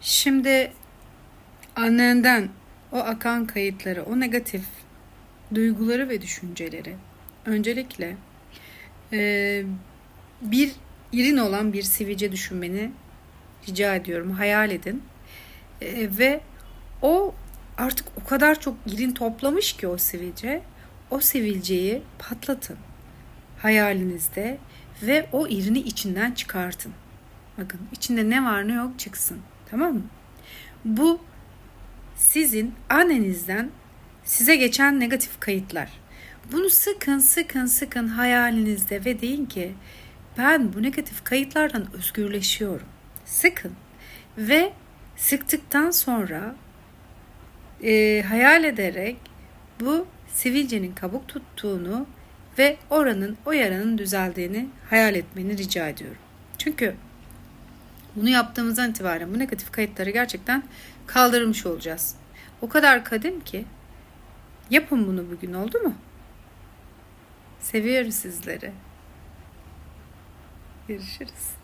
Şimdi annenden o akan kayıtları, o negatif duyguları ve düşünceleri öncelikle e, bir irin olan bir sivilce düşünmeni rica ediyorum. Hayal edin. E, ve o artık o kadar çok irin toplamış ki o sivilce. O sivilceyi patlatın hayalinizde ve o irini içinden çıkartın. Bakın içinde ne var ne yok çıksın. Tamam mı? Bu sizin annenizden size geçen negatif kayıtlar. Bunu sıkın sıkın sıkın hayalinizde ve deyin ki ben bu negatif kayıtlardan özgürleşiyorum. Sıkın ve sıktıktan sonra e, hayal ederek bu sivilcenin kabuk tuttuğunu ve oranın o yaranın düzeldiğini hayal etmeni rica ediyorum. Çünkü bunu yaptığımızdan itibaren bu negatif kayıtları gerçekten kaldırmış olacağız. O kadar kadim ki yapın bunu bugün oldu mu? Seviyoruz sizleri. Görüşürüz.